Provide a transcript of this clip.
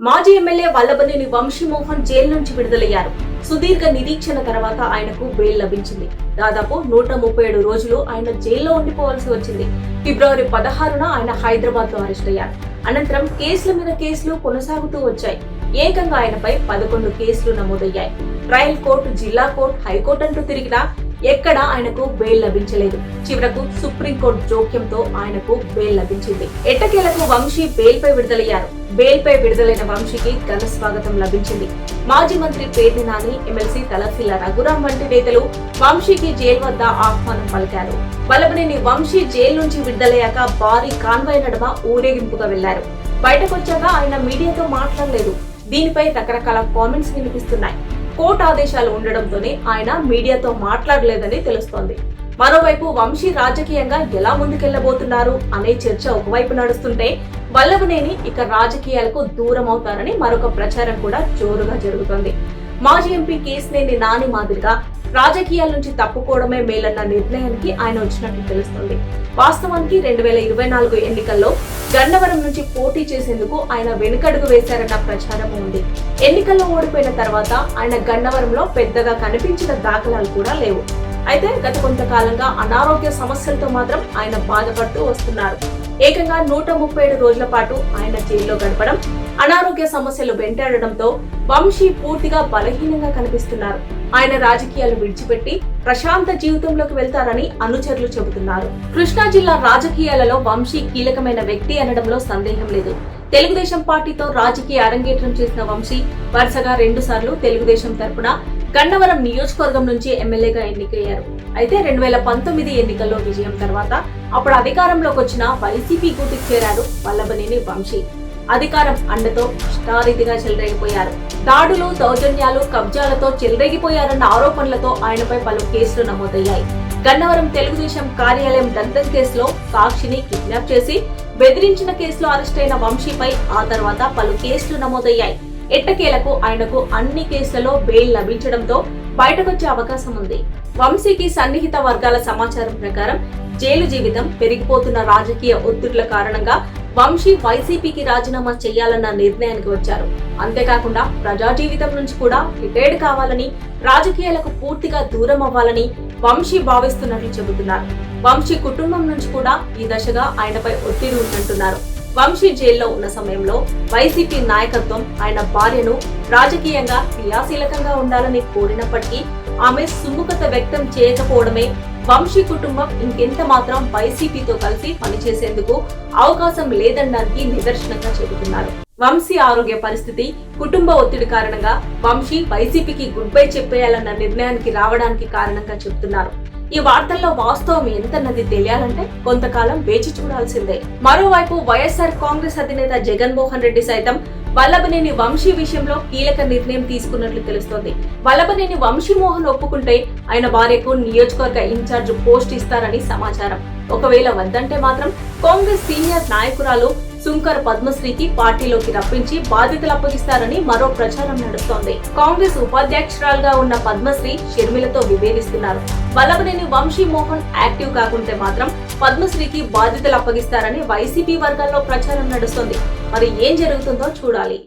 మాజీ MLA Vallabhaneni Vamsi Mohan jail నుంచి విడుదలయ్యారు. సుదీర్ఘ నిరీక్షణ తర్వాత ఆయనకు బెయిల్ లభించింది. దాదాపు నూట ముప్పై ఏడు రోజులు ఆయన జైల్లో ఉండిపోవాల్సి వచ్చింది. ఫిబ్రవరి పదహారున ఆయన హైదరాబాద్లో అరెస్ట్ అయ్యారు. అనంతరం కేసుల మీద కేసులు కొనసాగుతూ వచ్చాయి. ఏకంగా ఆయనపై పదకొండు కేసులు నమోదయ్యాయి. ట్రయల్ కోర్టు జిల్లా కోర్టు హైకోర్టు అంటూ తిరిగినా ఎక్కడా ఆయనకు బెయిల్ లభించలేదు. చివరకు సుప్రీంకోర్టు జోక్యంతో ఆయనకు బెయిల్ లభించింది. ఎట్టకేలకు వంశీ బెయిల్ పై విడుదలయ్యారు. బెయిల్పై విడుదలైన వంశీకి ఘన స్వాగతం లభించింది. మాజీ మంత్రి పేర్ని నాని ఎమ్మెల్సీ తలసిల్ల రఘురాం వంటి నేతలు వంశీకి జైలు వద్ద ఆహ్వానం పలికారు. బలబనేని వంశీ జైలు నుంచి విడుదలయ్యాక భారీ కాన్వాయ్ నడుమ ఊరేగింపుగా వెళ్ళారు. బయటకొచ్చాక ఆయన మీడియాతో మాట్లాడలేదు. దీనిపై రకరకాల కామెంట్స్ వినిపిస్తున్నాయి. కోర్టు ఆదేశాలు ఉండడంతోనే ఆయన మీడియాతో మాట్లాడలేదని తెలుస్తోంది. మరోవైపు వంశీ రాజకీయంగా ఎలా ముందుకెళ్ళబోతున్నారు అనే చర్చ ఒకవైపు నడుస్తుంటే వల్లభనేని ఇక రాజకీయాలకు దూరం అవుతారని మరొక ప్రచారం కూడా జోరుగా జరుగుతోంది. మాజీ ఎంపీ కేసినేని నాని మాదిరిగా రాజకీయాల నుంచి తప్పుకోవడమే మేలన్న నిర్ణయానికి ఆయన వచ్చినట్లు తెలుస్తుంది. వాస్తవానికి రెండు వేల ఇరవై నాలుగు ఎన్నికల్లో గన్నవరం నుంచి పోటీ చేసేందుకు ఆయన వెనుకడుగు వేశారన్న ప్రచారం ఉంది. ఎన్నికల్లో ఓడిపోయిన తర్వాత ఆయన గన్నవరంలో పెద్దగా కనిపించిన దాఖలాలు కూడా లేవు. అయితే గత కొంతకాలంగా అనారోగ్య సమస్యలతో మాత్రం ఆయన బాధపడుతూ వస్తున్నారు. ఏకంగా నూట ముప్పై ఏడు రోజుల పాటు ఆయన జైల్లో గడపడం అనారోగ్య సమస్యలు వెంటాడడంతో వంశీ పూర్తిగా బలహీనంగా కనిపిస్తున్నారు. ఆయన రాజకీయాలు విడిచిపెట్టి ప్రశాంత జీవితంలోకి వెళ్తారని అనుచరులు చెబుతున్నారు. కృష్ణా జిల్లా రాజకీయాలలో వంశీ కీలకమైన వ్యక్తి అనడంలో సందేహం లేదు. తెలుగుదేశం పార్టీతో రాజకీయ అరంగేట్రం చేసిన వంశీ వరుసగా రెండు సార్లు తెలుగుదేశం తరపున గన్నవరం నియోజకవర్గం నుంచి ఎమ్మెల్యేగా ఎన్నికయ్యారు. అయితే రెండు వేల పంతొమ్మిది ఎన్నికల్లో విజయం తర్వాత అప్పుడు అధికారంలోకి వచ్చిన వైసీపీ గూటికి చేరారు వల్లభనేని వంశీ. అధికారం అండతో ఇష్టారీతిగా చెలరేగిపోయారు. దాడులు దౌర్జన్యాలు కబ్జాలతో చెలరేగిపోయారన్న ఆరోపణలతో ఆయనపై పలు కేసులు నమోదయ్యాయి. గన్నవరం తెలుగుదేశం కార్యాలయం దంతం కేసులో సాక్షిని కిడ్నాప్ చేసి బెదిరించిన కేసులో అరెస్ట్ అయిన వంశీపై ఆ తర్వాత పలు కేసులు నమోదయ్యాయి. ఎట్టకేలకు ఆయనకు అన్ని కేసులలో బెయిల్ లభించడంతో బయటకొచ్చే అవకాశం ఉంది. వంశీకి సన్నిహిత వర్గాల సమాచారం ప్రకారం జైలు జీవితం పెరిగిపోతున్న రాజకీయ ఒత్తిడుల కారణంగా వంశీ వైసీపీకి రాజీనామా చేయాలన్న నిర్ణయానికి వచ్చారు. అంతేకాకుండా ప్రజా జీవితం నుంచి కూడా రిటైర్డ్ కావాలని రాజకీయాలకు పూర్తిగా దూరం అవ్వాలని వంశీ భావిస్తున్నట్లు చెబుతున్నారు. వంశీ కుటుంబం నుంచి కూడా ఈ దశగా ఆయనపై ఒత్తిడి ఉందంటున్నారు. వంశీ జైల్లో ఉన్న సమయంలో వైసీపీ నాయకత్వం ఆయన భార్యను రాజకీయంగా క్రియాశీలకంగా ఉండాలని కోరినప్పటికీ ఆమె సుముఖత వ్యక్తం చేయకపోవడమే వంశీ కుటుంబం ఇంకెంత మాత్రం వైసీపీతో కలిసి పనిచేసేందుకు అవకాశం లేదనడానికి నిదర్శనంగా చెబుతున్నారు. వంశీ ఆరోగ్య పరిస్థితి కుటుంబ ఒత్తిడి కారణంగా వంశీ వైసీపీకి గుడ్ బై చెప్పేయాలన్న నిర్ణయానికి రావడానికి కారణంగా చెబుతున్నారు. ఈ వార్తల్లో వాస్తవం ఎంతన్నది తెలియాలంటే కొంతకాలం వేచి చూడాల్సిందే. మరోవైపు వైఎస్ఆర్ కాంగ్రెస్ అధినేత జగన్మోహన్ రెడ్డి సైతం వల్లభనేని వంశీ విషయంలో కీలక నిర్ణయం తీసుకున్నట్లు తెలుస్తోంది. వల్లభనేని వంశీమోహన్ ఒప్పుకుంటే ఆయన భార్యకు నియోజకవర్గ ఇన్ఛార్జ్ పోస్ట్ ఇస్తారని సమాచారం. ఒకవేళ వద్దంటే మాత్రం కాంగ్రెస్ సీనియర్ నాయకురాలు సుంకర్ పద్మశ్రీకి పార్టీలోకి రప్పించి బాధ్యతలు అప్పగిస్తారని మరో ప్రచారం నడుస్తోంది. కాంగ్రెస్ ఉపాధ్యక్షురాలుగా ఉన్న పద్మశ్రీ షర్మిలతో విభేదిస్తున్నారు. వల్లభనేని వంశీ మోహన్ యాక్టివ్ కాకుంటే మాత్రం పద్మశ్రీకి బాధ్యతలు అప్పగిస్తారని వైసీపీ వర్గాల్లో ప్రచారం నడుస్తోంది. మరి ఏం జరుగుతుందో చూడాలి.